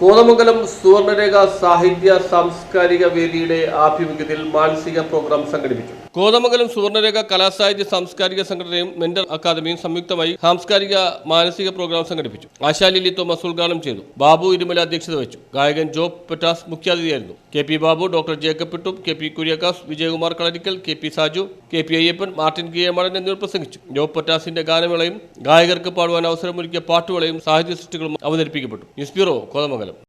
Kothamangalam Suvarnarekha സാഹിത്യ സാംസ്കാരിക വേദിയുടെ ആഭിമുഖ്യത്തിൽ മാനസിക പ്രോഗ്രാം സംഘടിപ്പിച്ചു. കോതമംഗലം സുവർണരേഖ കലാസാഹിത്യ സാംസ്കാരിക സംഘടനയും മെന്റൽ അക്കാദമിയും സംയുക്തമായി സാംസ്കാരിക മാനസിക പ്രോഗ്രാം സംഘടിപ്പിച്ചു. ആശാലിലി തോമസ് ഉദ്ഘാടനം ചെയ്തു. ബാബു ഇരുമല അധ്യക്ഷത വഹിച്ചു. ഗായകൻ ജോബ് പെറ്റാസ് മുഖ്യാതിഥിയായിരുന്നു. K P Babu doctor Jacob പിട്ടും K P Kuriakose Vijayakumar Kalarikkal K P Saju K P Ayyappan Martin K M Madan എന്നിവർ പ്രസംഗിച്ചു. ജോബ് പെട്ടാസിന്റെ ഗാനമേളയും ഗായകർക്ക് പാടുവാൻ അവസരമൊരുക്കിയ പാട്ടുകളെയും സാഹിത്യ സൃഷ്ടികളും അവതരിപ്പിക്കപ്പെട്ടു. News bureau Kothamangalam.